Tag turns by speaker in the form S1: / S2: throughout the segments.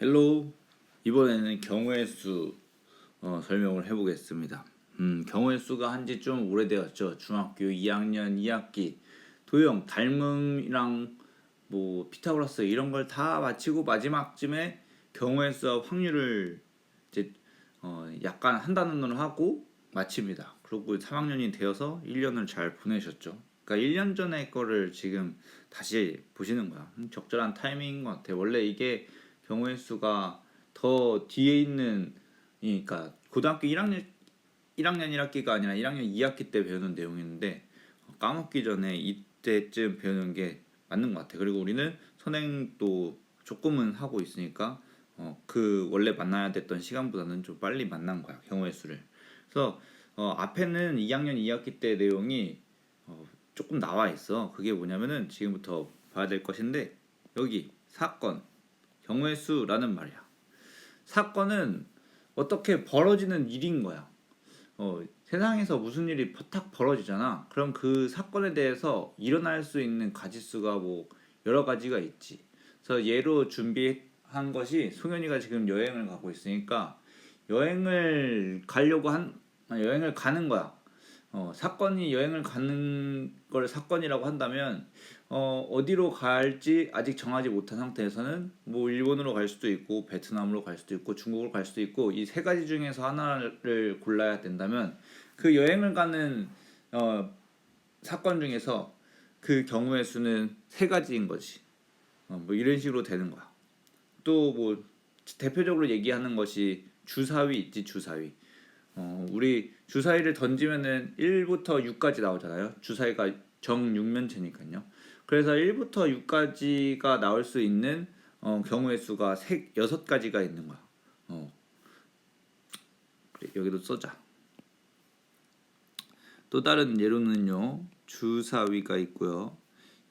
S1: 헬로우 이번에는 경우의 수 어, 설명을 해보겠습니다. 음, 경우의 수가 한지 좀 오래되었죠. 중학교 2학년 2학기 도형 닮음이랑 뭐 피타고라스 이런 걸 다 마치고 마지막쯤에 경우의 수와 확률을 이제 어, 약간 한 단원으로 하고 마칩니다. 그리고 3학년이 되어서 1년을 잘 보내셨죠. 그러니까 1년 전에 거를 지금 다시 보시는 거야. 음, 적절한 타이밍인 것 같아. 원래 이게 경우의 수가 더 뒤에 있는 그러니까 고등학교 1학년 1학년 1학기가 아니라 1학년 2학기 때 배우는 내용인데 어, 까먹기 전에 이때쯤 배우는 게 맞는 것 같아. 그리고 우리는 선행도 조금은 하고 있으니까 어, 그 원래 만나야 됐던 시간보다는 좀 빨리 만난 거야 경우의 수를. 그래서 어, 앞에는 2학년 2학기 때 내용이 어, 조금 나와 있어. 그게 뭐냐면은 지금부터 봐야 될 것인데 여기 사건 경우의 수라는 말이야. 사건은 어떻게 벌어지는 일인 거야. 어, 세상에서 무슨 일이 탁 벌어지잖아. 그럼 그 사건에 대해서 일어날 수 있는 가지수가 뭐 여러 가지가 있지. 그래서 예로 준비한 것이 송현이가 지금 여행을 가고 있으니까 여행을 가려고 한 아, 여행을 가는 거야. 어, 사건이 여행을 가는 걸 사건이라고 한다면 어, 어디로 갈지 아직 정하지 못한 상태에서는 뭐 일본으로 갈 수도 있고 베트남으로 갈 수도 있고 중국으로 갈 수도 있고 이 세 가지 중에서 하나를 골라야 된다면 그 여행을 가는 어, 사건 중에서 그 경우의 수는 세 가지인 거지. 어, 뭐 이런 식으로 되는 거야. 또 뭐 대표적으로 얘기하는 것이 주사위 있지 주사위. 어, 우리 주사위를 던지면은 1부터 6까지 나오잖아요. 주사위가 정육면체니까요. 그래서 1부터 6까지가 나올 수 있는 어, 경우의 수가 세, 6가지가 있는 거야. 어. 그래, 여기도 써자. 또 다른 예로는요. 주사위가 있고요.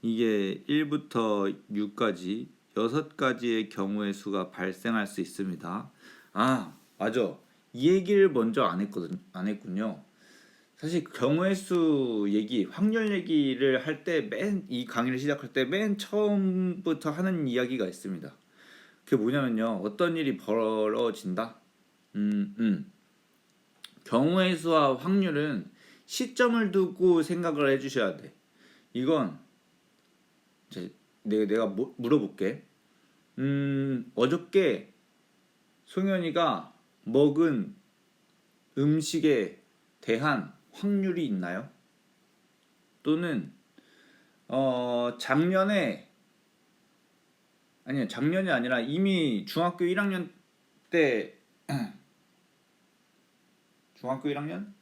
S1: 이게 1부터 6까지 6가지의 경우의 수가 발생할 수 있습니다. 아, 맞아. 이 얘기를 먼저 안 했거든. 안 했군요. 사실 경우의 수 얘기, 확률 얘기를 할 때 맨 이 강의를 시작할 때 맨 처음부터 하는 이야기가 있습니다. 그게 뭐냐면요. 어떤 일이 벌어진다? 음, 음. 경우의 수와 확률은 시점을 두고 생각을 해 주셔야 돼. 이건 이제 내가 내가 뭐- 물어볼게. 음, 어저께 송현이가 먹은 음식에 대한 확률이 있나요? 또는 어 작년에 아니요 작년이 아니라 이미 중학교 1학년 때 중학교 1학년?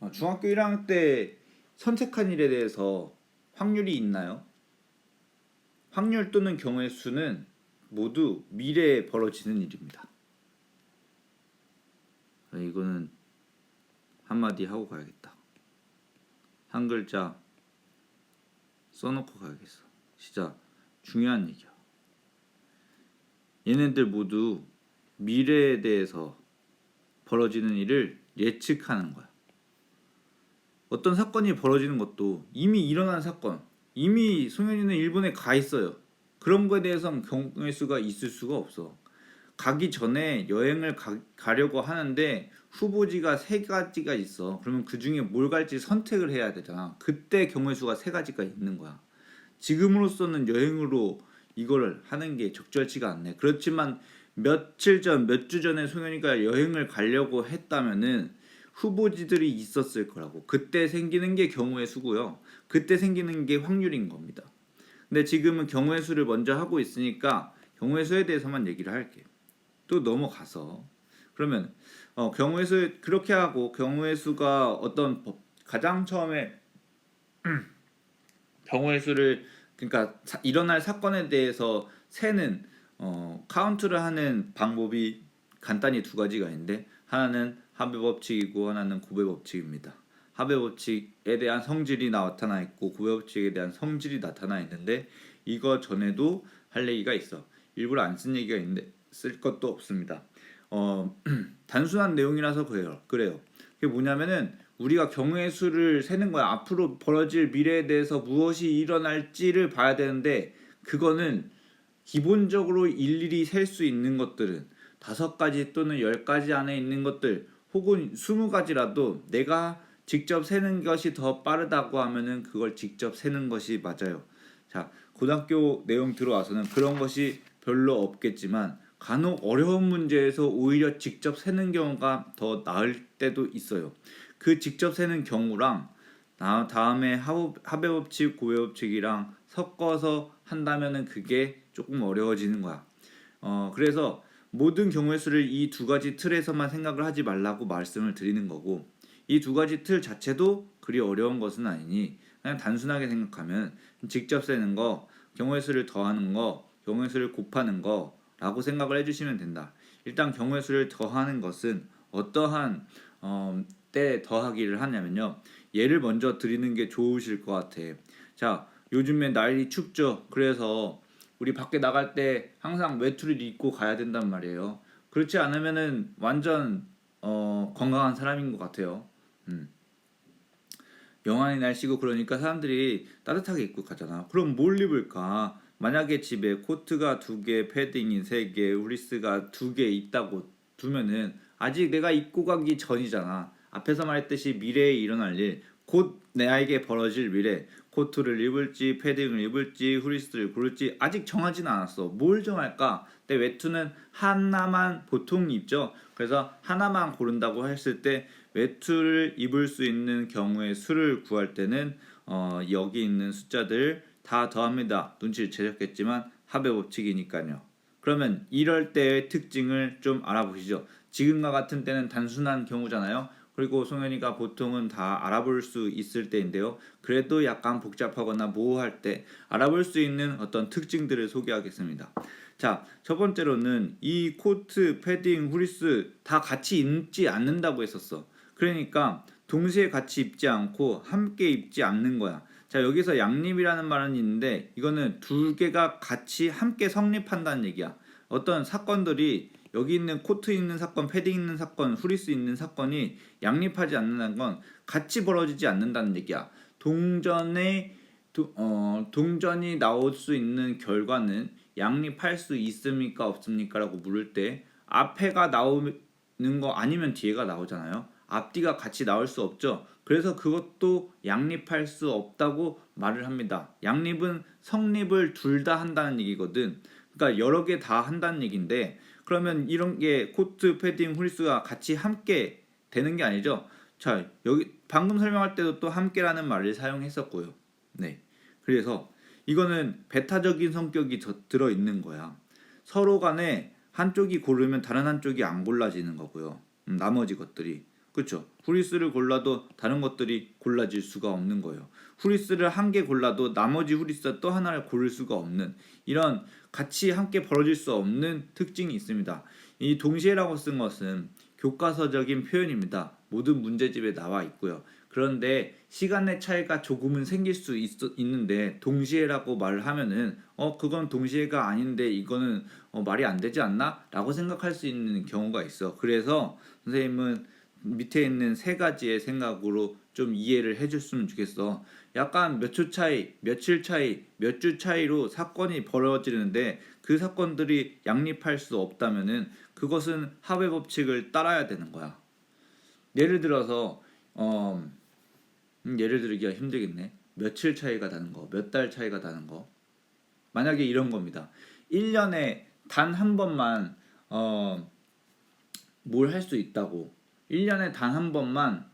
S1: 어, 중학교 1학년 때 선택한 일에 대해서 확률이 있나요? 확률 또는 경우의 수는 모두 미래에 벌어지는 일입니다. 아, 이거는 한마디 하고 가야겠다. 한 글자 써놓고 가야겠어. 진짜 중요한 얘기야. 얘네들 모두 미래에 대해서 벌어지는 일을 예측하는 거야. 어떤 사건이 벌어지는 것도 이미 일어난 사건, 이미 송현이는 일본에 가 있어요. 그런 거에 대해서는 경우의 수가 있을 수가 없어. 가기 전에 여행을 가, 가려고 하는데 후보지가 세 가지가 있어. 그러면 그 중에 뭘 갈지 선택을 해야 되잖아. 그때 경우의 수가 세 가지가 있는 거야. 지금으로서는 여행으로 이걸 하는 게 적절치가 않네. 그렇지만 며칠 전, 몇 주 전에 송현이가 여행을 가려고 했다면은 후보지들이 있었을 거라고. 그때 생기는 게 경우의 수고요. 그때 생기는 게 확률인 겁니다. 근데 지금은 경우의 수를 먼저 하고 있으니까 경우의 수에 대해서만 얘기를 할게요. 또 넘어가서 그러면 어, 경우의 수 그렇게 하고 경우의 수가 어떤 법, 가장 처음에 경우의 수를 그러니까 사, 일어날 사건에 대해서 세는 어, 카운트를 하는 방법이 간단히 두 가지가 있는데 하나는 합의 법칙이고 하나는 고배 법칙입니다. 합의 법칙에 대한 성질이 나타나 있고 고배 법칙에 대한 성질이 나타나 있는데 이거 전에도 할 얘기가 있어. 일부러 안 쓴 얘기가 있는데 쓸 것도 없습니다. 어, 단순한 내용이라서 그래요. 그래요. 그게 뭐냐면은 우리가 경우의 수를 세는 거야. 앞으로 벌어질 미래에 대해서 무엇이 일어날지를 봐야 되는데 그거는 기본적으로 일일이 셀 수 있는 것들은 다섯 가지 또는 열 가지 안에 있는 것들 혹은 스무 가지라도 내가 직접 세는 것이 더 빠르다고 하면은 그걸 직접 세는 것이 맞아요. 자, 고등학교 내용 들어와서는 그런 것이 별로 없겠지만 간혹 어려운 문제에서 오히려 직접 세는 경우가 더 나을 때도 있어요. 그 직접 세는 경우랑 나- 다음에 합- 합의 법칙, 고의법칙이랑 섞어서 한다면은 그게 조금 어려워지는 거야. 어, 그래서 모든 경우의 수를 이 두 가지 틀에서만 생각을 하지 말라고 말씀을 드리는 거고 이 두 가지 틀 자체도 그리 어려운 것은 아니니 그냥 단순하게 생각하면 직접 세는 거, 경우의 수를 더하는 거, 경우의 수를 곱하는 거 라고 생각을 해주시면 된다. 일단 경우의 수를 더하는 것은 어떠한 어, 때 더하기를 하냐면요. 예를 먼저 드리는 게 좋으실 것 같아. 자, 요즘에 날이 춥죠. 그래서 우리 밖에 나갈 때 항상 외투를 입고 가야 된단 말이에요. 그렇지 않으면은 완전 어, 건강한 사람인 것 같아요. 음. 영하의 날씨고 그러니까 사람들이 따뜻하게 입고 가잖아. 그럼 뭘 입을까? 만약에 집에 코트가 두 개, 패딩이 세 개, 후리스가 두 개 있다고 두면은 아직 내가 입고 가기 전이잖아. 앞에서 말했듯이 미래에 일어날 일, 곧 내에게 벌어질 미래, 코트를 입을지, 패딩을 입을지, 후리스를 고를지 아직 정하진 않았어. 뭘 정할까? 내 외투는 하나만 보통 입죠. 그래서 하나만 고른다고 했을 때 외투를 입을 수 있는 경우의 수를 구할 때는 어, 여기 있는 숫자들 다 더합니다. 눈치를 채셨겠지만 합의 법칙이니까요. 그러면 이럴 때의 특징을 좀 알아보시죠. 지금과 같은 때는 단순한 경우잖아요. 그리고 송현이가 보통은 다 알아볼 수 있을 때인데요. 그래도 약간 복잡하거나 모호할 때 알아볼 수 있는 어떤 특징들을 소개하겠습니다. 자, 첫 번째로는 이 코트, 패딩, 후리스 다 같이 입지 않는다고 했었어. 그러니까 동시에 같이 입지 않고 함께 입지 않는 거야. 자, 여기서 양립이라는 말은 있는데 이거는 두 개가 같이 함께 성립한다는 얘기야. 어떤 사건들이 여기 있는 코트 있는 사건, 패딩 있는 사건, 후리스 있는 사건이 양립하지 않는다는 건 같이 벌어지지 않는다는 얘기야. 동전의 도- 어, 동전이 나올 수 있는 결과는 양립할 수 있습니까 없습니까라고 물을 때 앞에가 나오는 거 아니면 뒤에가 나오잖아요. 앞뒤가 같이 나올 수 없죠. 그래서 그것도 양립할 수 없다고 말을 합니다. 양립은 성립을 둘 다 한다는 얘기거든. 그러니까 여러 개 다 한다는 얘기인데 그러면 이런 게 코트, 패딩, 후리스가 같이 함께 되는 게 아니죠. 자, 여기 방금 설명할 때도 또 함께라는 말을 사용했었고요. 네. 그래서 이거는 배타적인 성격이 들어 있는 거야. 서로 간에 한쪽이 고르면 다른 한쪽이 안 골라지는 거고요. 음, 나머지 것들이 그렇죠. 후리스를 골라도 다른 것들이 골라질 수가 없는 거예요. 후리스를 한 개 골라도 나머지 후리스 또 하나를 고를 수가 없는 이런 같이 함께 벌어질 수 없는 특징이 있습니다. 이 동시에라고 쓴 것은 교과서적인 표현입니다. 모든 문제집에 나와 있고요. 그런데 시간의 차이가 조금은 생길 수 있, 있는데 동시에라고 말을 하면은 어 그건 동시에가 아닌데 이거는 어, 말이 안 되지 않나? 라고 생각할 수 있는 경우가 있어. 그래서 선생님은 밑에 있는 세 가지의 생각으로 좀 이해를 해줬으면 좋겠어. 약간 몇 초 차이, 며칠 차이, 몇 주 차이로 사건이 벌어지는데 그 사건들이 양립할 수 없다면은 그것은 합의 법칙을 따라야 되는 거야. 예를 들어서 어, 음, 예를 들기가 힘들겠네. 며칠 차이가 나는 거, 몇 달 차이가 나는 거. 만약에 이런 겁니다. 1년에 단 한 번만 어, 뭘 할 수 있다고. 1년에 단 한 번만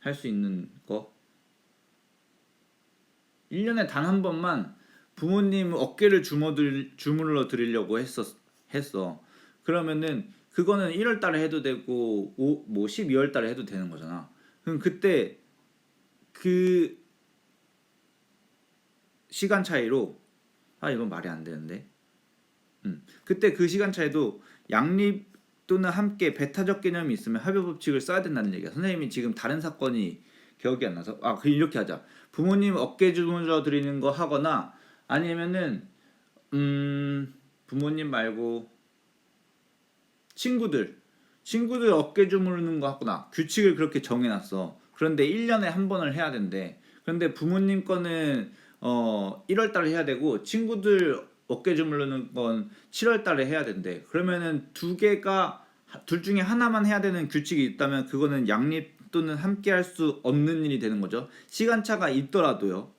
S1: 할 수 있는 거. 1년에 단 한 번만 부모님 어깨를 주물러, 주물러 드리려고 했었, 했어. 그러면은 그거는 1월 달에 해도 되고 오, 뭐 12월 달에 해도 되는 거잖아. 그럼 그때 그 시간 차이로 아 이건 말이 안 되는데. 음. 그때 그 시간 차이도 양립 또는 함께 배타적 개념이 있으면 합의 법칙을 써야 된다는 얘기야. 선생님이 지금 다른 사건이 기억이 안 나서 아 그럼 이렇게 하자. 부모님 어깨 주물러 드리는 거 하거나 아니면은 음 부모님 말고 친구들 친구들 어깨 주무르는 거 하거나 규칙을 그렇게 정해놨어. 그런데 1년에 한 번을 해야 된대. 그런데 부모님 거는 어 1월 달에 해야 되고 친구들 어깨 주물르는 건 7월 달에 해야 된대. 그러면은 두 개가 둘 중에 하나만 해야 되는 규칙이 있다면 그거는 양립 또는 함께 할 수 없는 일이 되는 거죠. 시간차가 있더라도요.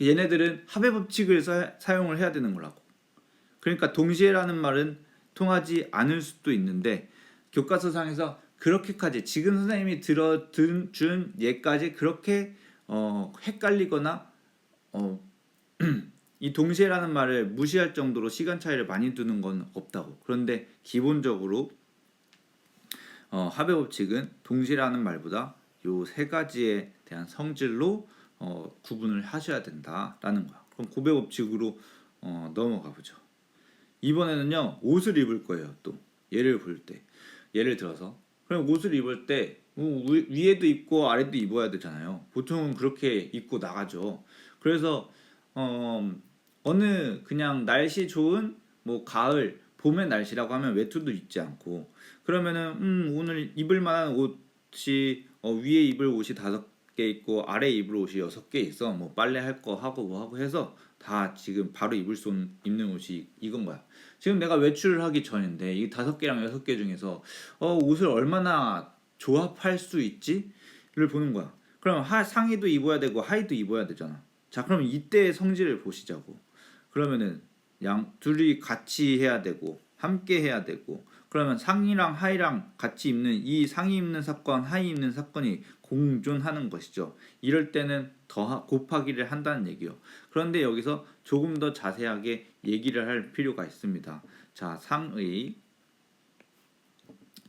S1: 얘네들은 합의 법칙을 사, 사용을 해야 되는 거라고. 그러니까 동시에라는 말은 통하지 않을 수도 있는데 교과서상에서 그렇게까지 지금 선생님이 들어 든- 준 예까지 그렇게 어, 헷갈리거나 어, 이 동시에라는 말을 무시할 정도로 시간 차이를 많이 두는 건 없다고. 그런데 기본적으로 어, 합의 법칙은 동시라는 말보다 요 세 가지에 대한 성질로 어, 구분을 하셔야 된다라는 거야. 그럼 고배 법칙으로 어, 넘어가 보죠. 이번에는요 옷을 입을 거예요. 또 예를 볼 때, 예를 들어서 그럼 옷을 입을 때 뭐, 위- 위에도 입고 아래도 입어야 되잖아요. 보통은 그렇게 입고 나가죠. 그래서 어, 어느 그냥 날씨 좋은 뭐 가을 봄의 날씨라고 하면 외투도 입지 않고. 그러면은 음 오늘 입을 만한 옷이 어, 위에 입을 옷이 다섯 개 있고 아래 입을 옷이 여섯 개 있어. 뭐 빨래 할 거 하고 뭐 하고 해서 다 지금 바로 입을 수 있는- 옷이 이건 거야. 지금 내가 외출을 하기 전인데 이 다섯 개랑 여섯 개 중에서 어 옷을 얼마나 조합할 수 있지를 보는 거야. 그럼 하 상의도 입어야 되고 하의도 입어야 되잖아. 자 그럼 이때의 성질을 보시자고. 그러면은 양 둘이 같이 해야 되고 함께 해야 되고 그러면 상의랑 하의랑 같이 입는 이 상의 입는 사건 하의 입는 사건이 공존하는 것이죠. 이럴 때는 더 곱하기를 한다는 얘기요. 그런데 여기서 조금 더 자세하게 얘기를 할 필요가 있습니다. 자 상의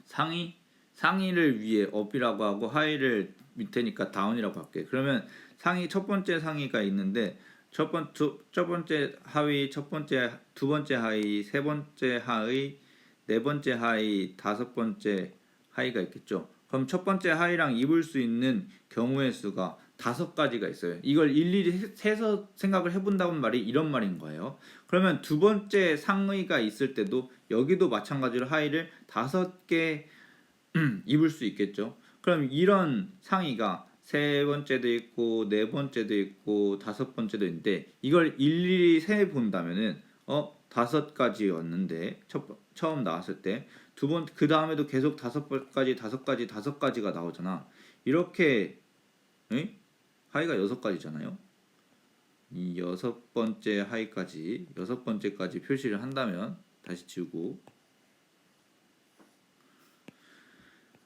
S1: 상의 상의를 위에 업이라고 하고 하의를 밑에니까 다운이라고 할게. 그러면 상의 첫 번째 상의가 있는데 첫, 번, 두, 첫 번째 하위, 첫 번째 두 번째 하위, 세 번째 하위, 네 번째 하위, 다섯 번째 하위가 있겠죠. 그럼 첫 번째 하위랑 입을 수 있는 경우의 수가 다섯 가지가 있어요. 이걸 일일이 해- 세서 생각을 해본다는 말이 이런 말인 거예요. 그러면 두 번째 상의가 있을 때도 여기도 마찬가지로 하의를 다섯 개 입을 수 있겠죠. 그럼 이런 상의가 세 번째도 있고 네 번째도 있고 다섯 번째도 있는데 이걸 일일이 세 본다면은 어 다섯 가지였는데 첫 번- 처음 나왔을 때 두 번 그 다음에도 계속 다섯 번까지 다섯 가지 다섯 가지가 나오잖아. 이렇게 에? 하이가 여섯 가지잖아요. 이 여섯 번째 하이까지 여섯 번째까지 표시를 한다면 다시 지우고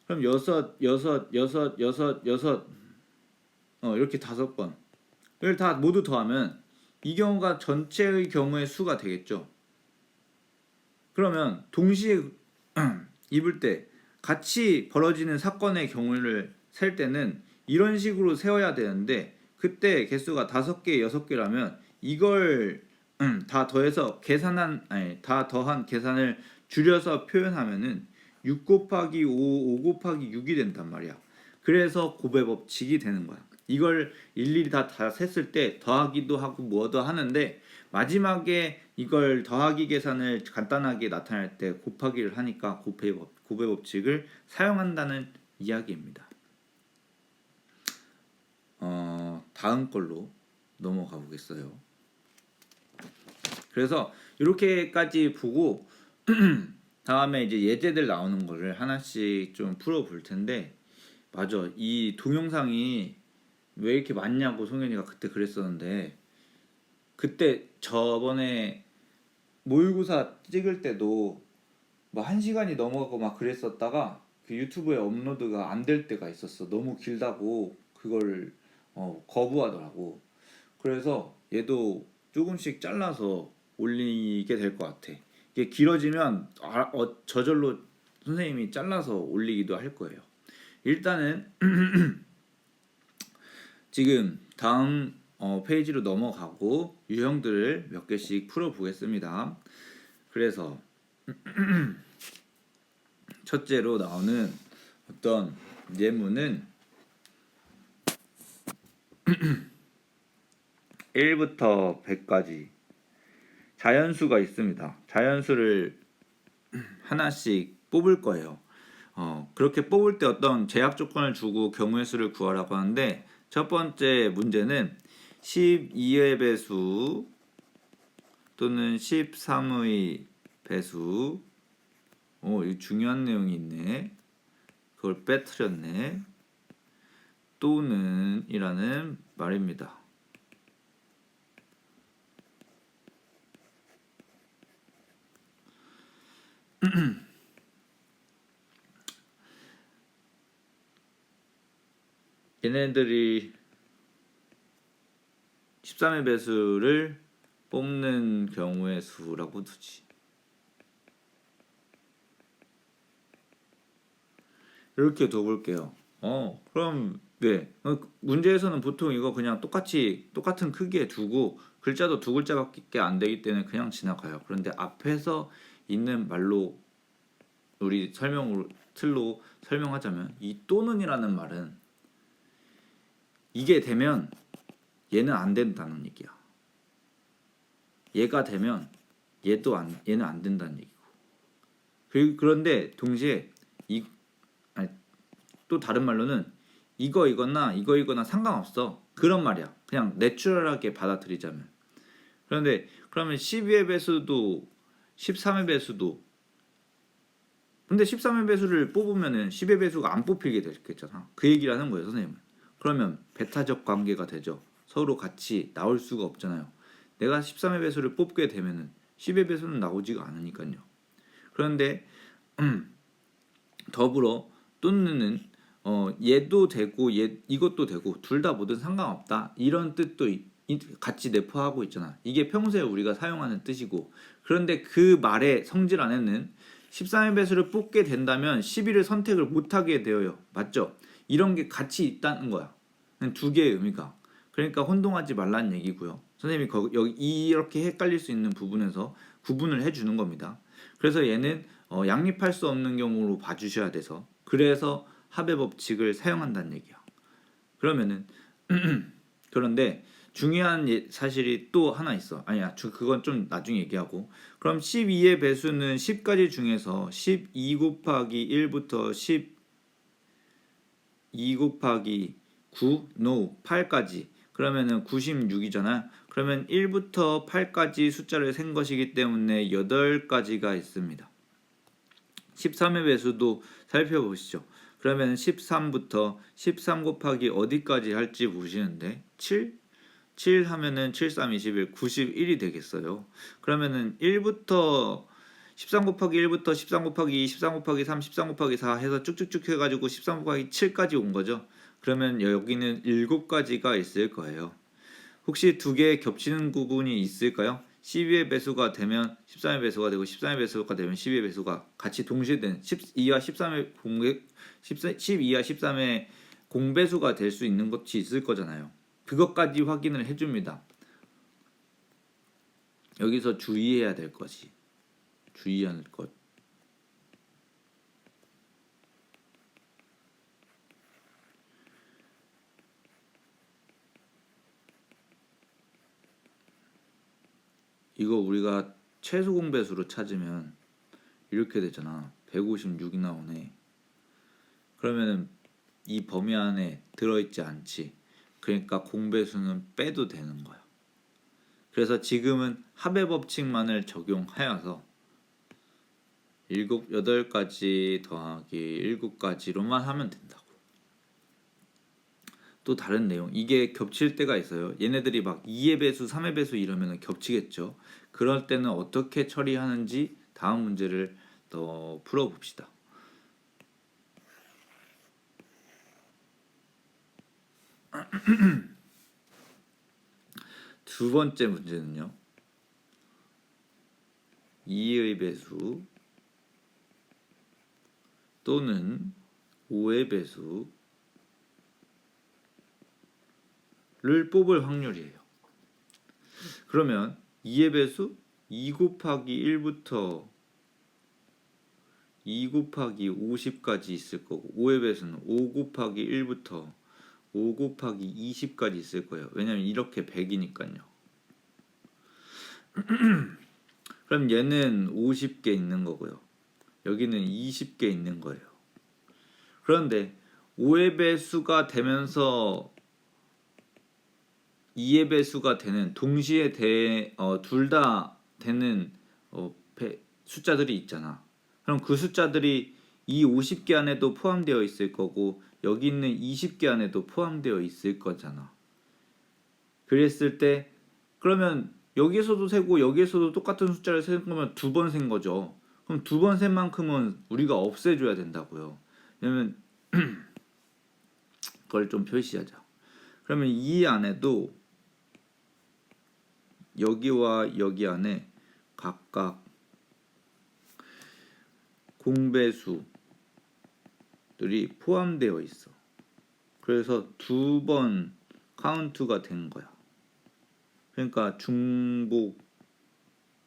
S1: 그럼 여섯 여섯 여섯 여섯 여섯 어 이렇게 다섯 번 이걸 다 모두 더하면 이 경우가 전체의 경우의 수가 되겠죠. 그러면 동시에 입을 때 같이 벌어지는 사건의 경우를 셀 때는 이런 식으로 세워야 되는데 그때 개수가 다섯 개 여섯 개라면 이걸 음, 다 더해서 계산한 아니 다 더한 계산을 줄여서 표현하면은 6 곱하기 5, 5 곱하기 6이 된단 말이야. 그래서 고배 법칙이 되는 거야. 이걸 일일이 다, 다 셌을 때 더하기도 하고 뭐도 하는데 마지막에 이걸 더하기 계산을 간단하게 나타낼 때 곱하기를 하니까 곱해 법, 고배 법칙을 사용한다는 이야기입니다. 어, 다음 걸로 넘어가 보겠어요. 그래서 이렇게까지 보고 다음에 이제 예제들 나오는 거를 하나씩 좀 풀어 볼 텐데 맞아 이 동영상이 왜 이렇게 많냐고 송현이가 그때 그랬었는데 그때 저번에 모의고사 찍을 때도 뭐 한 시간이 넘어가고 막 그랬었다가 그 유튜브에 업로드가 안 될 때가 있었어. 너무 길다고 그걸 어, 거부하더라고. 그래서 얘도 조금씩 잘라서 올리게 될 것 같아. 이게 길어지면 아, 어, 저절로 선생님이 잘라서 올리기도 할 거예요. 일단은 지금 다음 어, 페이지로 넘어가고 유형들을 몇 개씩 풀어 보겠습니다. 그래서 첫째로 나오는 어떤 예문은 1부터 100까지 자연수가 있습니다. 자연수를 하나씩 뽑을 거예요. 어, 그렇게 뽑을 때 어떤 제약 조건을 주고 경우의 수를 구하라고 하는데 첫 번째 문제는 12의 배수 또는 13의 배수 어, 이 중요한 내용이 있네. 그걸 빼트렸네. 또는 이라는 말입니다. 얘네들이 13의 배수를 뽑는 경우의 수라고 두지. 이렇게 둬볼게요. 어, 그럼 네 어, 문제에서는 보통 이거 그냥 똑같이 똑같은 크기에 두고 글자도 두 글자밖에 안 되기 때문에 그냥 지나가요. 그런데 앞에서 있는 말로 우리 설명으로 틀로 설명하자면 이 또는이라는 말은 이게 되면 얘는 안 된다는 얘기야. 얘가 되면 얘도 안 얘는 안 된다는 얘기고. 그- 그런데 동시에 이 아니, 또 다른 말로는 이거 이거나 이거 이거나 상관없어. 그런 말이야. 그냥 내추럴하게 받아들이자면. 그런데 그러면 12의 배수도 13의 배수도 근데 13의 배수를 뽑으면은 10의 배수가 안 뽑히게 되겠잖아. 그 얘기를 하는 거예요, 선생님은. 그러면 베타적 관계가 되죠. 서로 같이 나올 수가 없잖아요. 내가 13의 배수를 뽑게 되면은 10의 배수는 나오지가 않으니까요. 그런데 더불어 또는 어 얘도 되고 얘 이것도 되고 둘 다 뭐든 상관없다 이런 뜻도 이- 이- 같이 내포하고 있잖아. 이게 평소에 우리가 사용하는 뜻이고 그런데 그 말의 성질 안에는 13의 배수를 뽑게 된다면 11을 선택을 못하게 되어요. 맞죠? 이런 게 같이 있다는 거야. 두 개의 의미가. 그러니까 혼동하지 말라는 얘기고요. 선생님이 거, 여기 이렇게 헷갈릴 수 있는 부분에서 구분을 해주는 겁니다. 그래서 얘는 어, 양립할 수 없는 경우로 봐주셔야 돼서 그래서 합의 법칙을 사용한다는 얘기야. 그러면은 그런데 중요한 예- 사실이 또 하나 있어. 아니야, 주- 그건 좀 나중에 얘기하고. 그럼 12의 배수는 10가지 중에서 12 곱하기 1부터 12 곱하기 9, no, 8까지. 그러면은 96이잖아. 그러면 1부터 8까지 숫자를 센 것이기 때문에 8가지가 있습니다. 13의 배수도 살펴보시죠. 그러면 13부터 13 곱하기 어디까지 할지 보시는데 7? 7 하면은 7, 3, 21, 91이 되겠어요. 그러면은 1부터 13 곱하기 1부터 13 곱하기 2, 13 곱하기 3, 13 곱하기 4 해서 쭉쭉쭉 해가지고 13 곱하기 7까지 온 거죠. 그러면 여기는 7가지가 있을 거예요. 혹시 두 개 겹치는 부분이 있을까요? 12의 배수가 되면 13의 배수가 되고 13의 배수가 되면 12의 배수가 같이 동시에 되는 12와 13의 공개 12와 13의 공배수가 될 수 있는 것이 있을 거잖아요. 그것까지 확인을 해줍니다. 여기서 주의해야 될 것이 주의할 것. 이거 우리가 최소 공배수로 찾으면 이렇게 되잖아. 156이 나오네. 그러면은 이 범위 안에 들어있지 않지. 그러니까 공배수는 빼도 되는 거야. 그래서 지금은 합의 법칙만을 적용하여서 일곱 여덟 가지 더하기 일곱 가지로만 하면 된다고. 또 다른 내용 이게 겹칠 때가 있어요. 얘네들이 막 2의 배수, 3의 배수 이러면 겹치겠죠. 그럴 때는 어떻게 처리하는지 다음 문제를 더 풀어봅시다. 두 번째 문제는요. 2의 배수 또는 5의 배수를 뽑을 확률이에요. 그러면 2의 배수 2 곱하기 1부터 2 곱하기 50까지 있을 거고 5의 배수는 5 곱하기 1부터 5 곱하기 20까지 있을 거예요. 왜냐면 이렇게 100이니까요. 그럼 얘는 50개 있는 거고요. 여기는 20개 있는 거예요. 그런데 5의 배수가 되면서 2의 배수가 되는 동시에 대, 어, 둘 다 되는 어, 배- 숫자들이 있잖아. 그럼 그 숫자들이 이 50개 안에도 포함되어 있을 거고 여기 있는 20개 안에도 포함되어 있을 거잖아. 그랬을 때 그러면 여기에서도 세고 여기에서도 똑같은 숫자를 세는 거면 두 번 센 거죠. 그럼 두번센 만큼은 우리가 없애줘야 된다고요. 왜냐면 그걸 좀 표시하자. 그러면 이 안에도 여기와 여기 안에 각각 공배수들이 포함되어 있어. 그래서 두 번 카운트가 된 거야. 그러니까 중복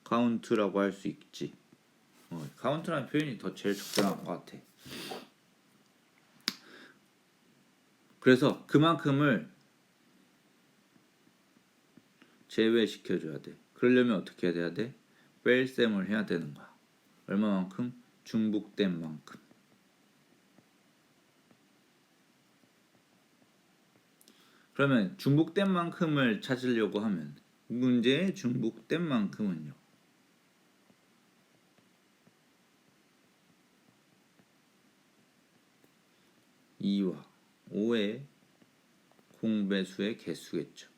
S1: 카운트라고 할 수 있지. 어, 카운트라는 표현이 더 제일 적절한 것 같아. 그래서 그만큼을 제외시켜줘야 돼. 그러려면 어떻게 해야 돼? 뺄셈을 해야 되는 거야. 얼마만큼? 중복된 만큼. 그러면 중복된 만큼을 찾으려고 하면 문제의 중복된 만큼은요. 2와 5의 공배수의 개수겠죠.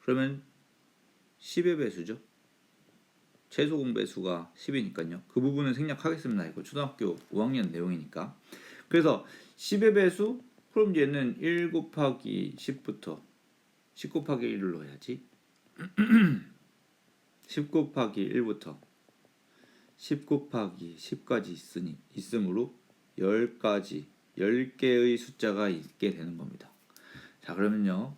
S1: 그러면 10의 배수죠. 최소 공배수가 10이니까요. 그 부분은 생략하겠습니다. 이거 초등학교 5학년 내용이니까. 그래서 10의 배수 그럼 얘는 1 곱하기 10부터 10 곱하기 1로 해야지. 10 곱하기 1부터 10 곱하기 10까지 있으니 있으므로 10가지 10개의 숫자가 있게 되는 겁니다. 자, 그러면요.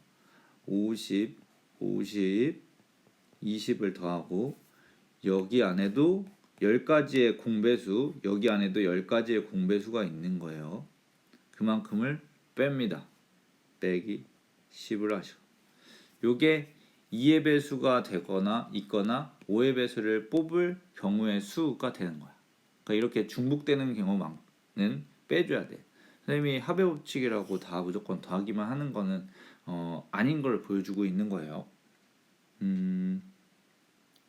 S1: 50 50 20을 더하고 여기 안에도 10가지의 공배수, 여기 안에도 10가지의 공배수가 있는 거예요. 그만큼을 뺍니다. 빼기 10을 하죠. 요게 2의 배수가 되거나 있거나 5의 배수를 뽑을 경우의 수가 되는 거야. 그러니까 이렇게 중복되는 경우만 은 빼줘야 돼. 선생님이 합의 법칙이라고 다 무조건 더하기만 하는 거는 어, 아닌 걸 보여주고 있는 거예요. 음,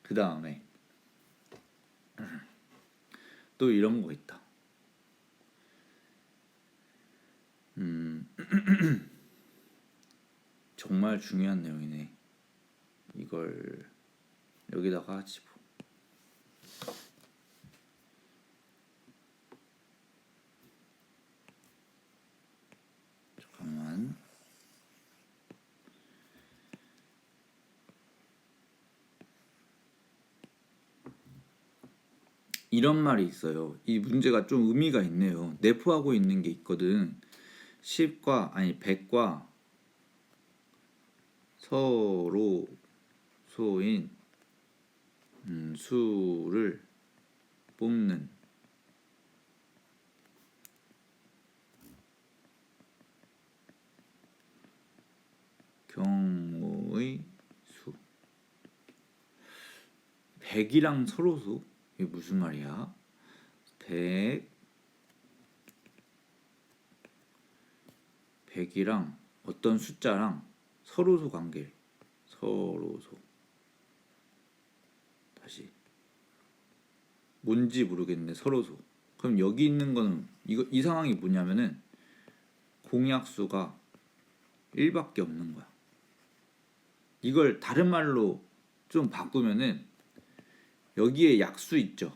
S1: 그 다음에 또 이런 거 있다. 음, 정말 중요한 내용이네. 이걸 여기다가 하지 뭐. 잠깐만. 이런 말이 있어요. 이 문제가 좀 의미가 있네요. 내포하고 있는 게 있거든. 10과 아니 100과 서로 소인 음, 수를 뽑는 경우의 수. 100이랑 서로수. 이게 무슨 말이야? 100 100이랑 어떤 숫자랑 서로소 관계 서로소 다시. 뭔지 모르겠네. 서로소 그럼 여기 있는 거는 이거 이 상황이 뭐냐면은 공약수가 1밖에 없는 거야 이걸 다른 말로 좀 바꾸면은 여기에 약수 있죠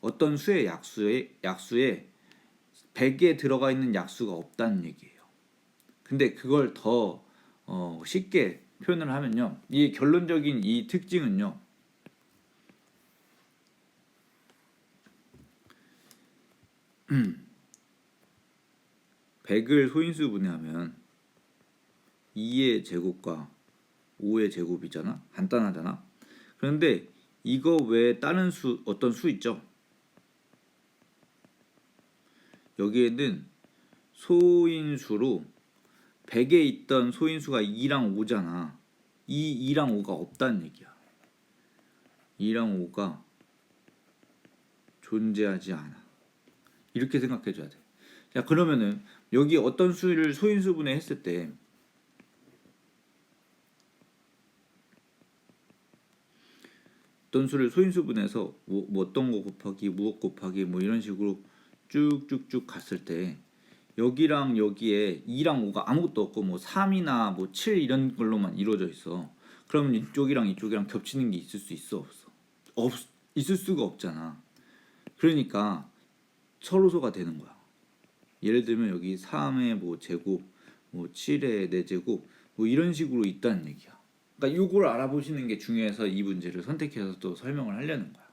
S1: 어떤 수의 약수에 약수에 100에 들어가 있는 약수가 없다는 얘기예요 근데 그걸 더 어, 쉽게 표현을 하면요. 이 결론적인 이 특징은요. 음. 100을 소인수 분해하면 2의 제곱과 5의 제곱이잖아. 간단하잖아. 그런데 이거 외에 다른 수 어떤 수 있죠? 여기에는 소인수로 100에 있던 소인수가 2랑 5잖아. 이 2랑 5가 없다는 얘기야. 2랑 5가 존재하지 않아. 이렇게 생각해 줘야 돼. 자, 그러면은 여기 어떤 수를 소인수분해 했을 때 어떤 수를 소인수분해서 뭐, 뭐 어떤 거 곱하기 무엇 곱하기 뭐 이런 식으로 쭉쭉쭉 갔을 때 여기랑 여기에 2랑 5가 아무것도 없고 뭐 3이나 뭐 7 이런 걸로만 이루어져 있어. 그러면 이쪽이랑 이쪽이랑 겹치는 게 있을 수 있어 없어? 없 있을 수가 없잖아. 그러니까 서로소가 되는 거야. 예를 들면 여기 3의 뭐 제곱, 뭐 7의 4제곱 뭐 이런 식으로 있다는 얘기야. 그러니까 이걸 알아보시는 게 중요해서 이 문제를 선택해서 또 설명을 하려는 거야.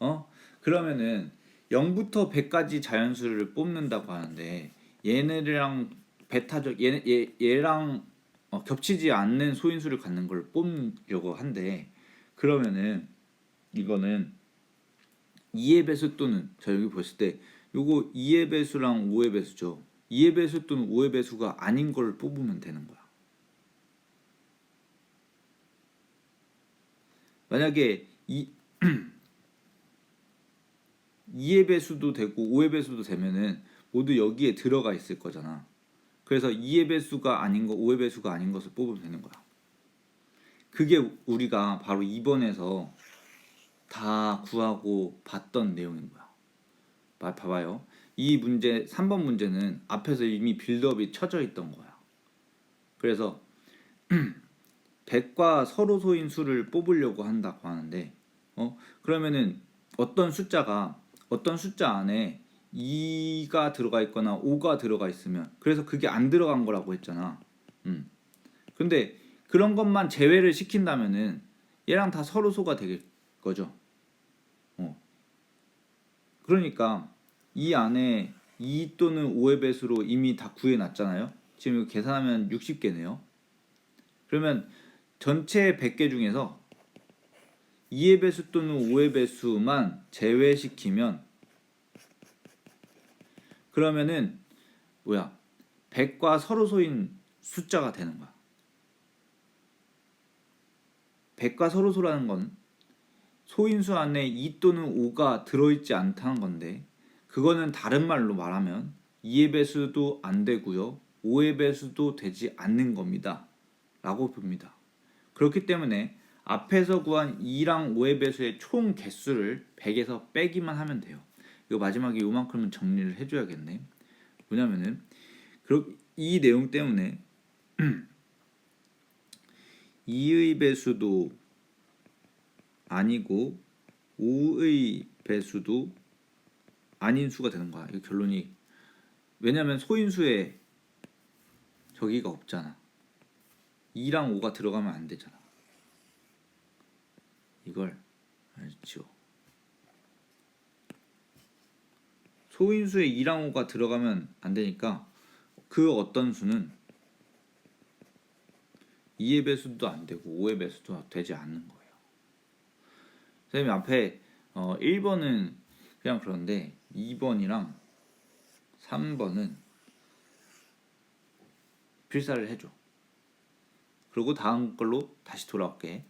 S1: 어? 그러면은 0부터 100까지 자연수를 뽑는다고 하는데 얘네랑 베타적 얘, 얘 얘랑 어, 겹치지 않는 소인수를 갖는 걸 뽑으려고 한데 그러면은 이거는 2의 배수 또는 자 여기 보실 때 요거 2의 배수랑 5의 배수죠. 2의 배수 또는 5의 배수가 아닌 걸 뽑으면 되는 거야. 만약에 이 2의 배수도 되고 5의 배수도 되면은 모두 여기에 들어가 있을 거잖아. 그래서 2의 배수가 아닌 거, 5의 배수가 아닌 것을 뽑으면 되는 거야. 그게 우리가 바로 2번에서 다 구하고 봤던 내용인 거야. 봐- 봐봐요. 이 문제 3번 문제는 앞에서 이미 빌드업이 쳐져 있던 거야. 그래서 100과 서로 소인 수를 뽑으려고 한다고 하는데 어 그러면은 어떤 숫자가 어떤 숫자 안에 2가 들어가 있거나 5가 들어가 있으면 그래서 그게 안 들어간 거라고 했잖아. 음. 근데 그런 것만 제외를 시킨다면은 얘랑 다 서로 소가 될 거죠. 어. 그러니까 이 안에 2 또는 5의 배수로 이미 다 구해 놨잖아요. 지금 계산하면 60개네요. 그러면 전체 100개 중에서 2의 배수 또는 5의 배수만 제외시키면 그러면은 뭐야? 100과 서로소인 숫자가 되는 거야. 100과 서로소라는 건 소인수 안에 2 또는 5가 들어있지 않다는 건데 그거는 다른 말로 말하면 2의 배수도 안 되고요. 5의 배수도 되지 않는 겁니다. 라고 봅니다 그렇기 때문에 앞에서 구한 2랑 5의 배수의 총 개수를 100에서 빼기만 하면 돼요. 이거 마지막에 요만큼은 정리를 해줘야겠네. 뭐냐면은 이 내용 때문에 2의 배수도 아니고 5의 배수도 아닌 수가 되는 거야. 이 결론이 왜냐면 소인수에 저기가 없잖아. 2랑 5가 들어가면 안 되잖아. 이걸 알죠. 소인수에 2랑 5가 들어가면 안 되니까 그 어떤 수는 2의 배수도 안 되고 5의 배수도 되지 않는 거예요. 선생님 앞에 어, 1번은 그냥 그런데 2번이랑 3번은 필사를 해줘. 그리고 다음 걸로 다시 돌아올게.